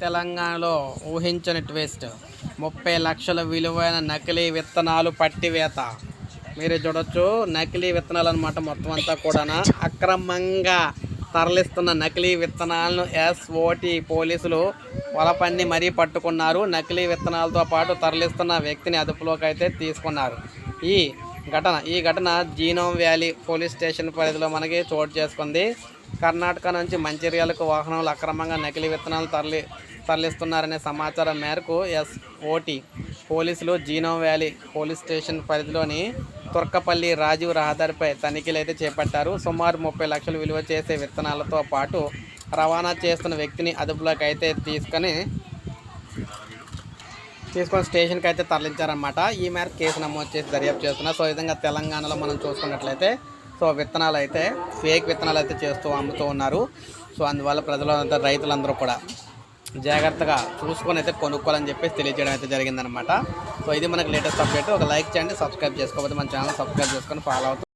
తెలంగాణలో ఊహించని ట్విస్ట్. ముప్పై లక్షల విలువైన నకిలీ విత్తనాలు పట్టివేత. మీరు చూడొచ్చు నకిలీ విత్తనాలు అనమాట మొత్తం అంతా కూడా అక్రమంగా తరలిస్తున్న నకిలీ విత్తనాలను ఎస్ఓటి పోలీసులు వలపన్ని మరీ పట్టుకున్నారు. నకిలీ విత్తనాలతో పాటు తరలిస్తున్న వ్యక్తిని అదుపులోకి అయితే తీసుకున్నారు. ఈ ఘటన ఈ ఘటన జీనోమ్ వ్యాలీ పోలీస్ స్టేషన్ పరిధిలో మనకి చోటు చేసుకుంది. కర్ణాటక నుంచి మంచిర్యాలకు వాహనాలు అక్రమంగా నకిలీ విత్తనాలు తరలి తరలిస్తున్నారనే సమాచారం మేరకు ఎస్ఓటి పోలీసులు జీనోమ్ వ్యాలీ పోలీస్ స్టేషన్ పరిధిలోని తుర్కపల్లి రాజీవ్ రహదారిపై తనిఖీలు అయితే చేపట్టారు. సుమారు ముప్పై లక్షలు విలువ చేసే విత్తనాలతో పాటు రవాణా చేస్తున్న వ్యక్తిని అదుపులోకి అయితే తీసుకొని తీసుకొని స్టేషన్కి అయితే తరలించారనమాట ఈ మేరకు కేసు నమోదు చేసి దర్యాప్తు చేస్తున్నారు. సో ఈ విధంగా తెలంగాణలో మనం చూసుకున్నట్లయితే సో విత్తనాలు అయితే ఫేక్ విత్తనాలు అయితే చేస్తూ అమ్ముతూ ఉన్నారు. సో అందువల్ల ప్రజలంతా రైతులందరూ కూడా జాగ్రత్తగా చూసుకొని అయితే కొనుక్కోవాలని చెప్పేసి తెలియజేయడం అయితే జరిగిందనమాట సో ఇది మనకి లేటెస్ట్ అప్డేట్. ఒక లైక్ చేయండి సబ్స్క్రైబ్ చేసుకోకపోతే మన ఛానల్ సబ్స్క్రైబ్ చేసుకొని ఫాలో అవుతుంది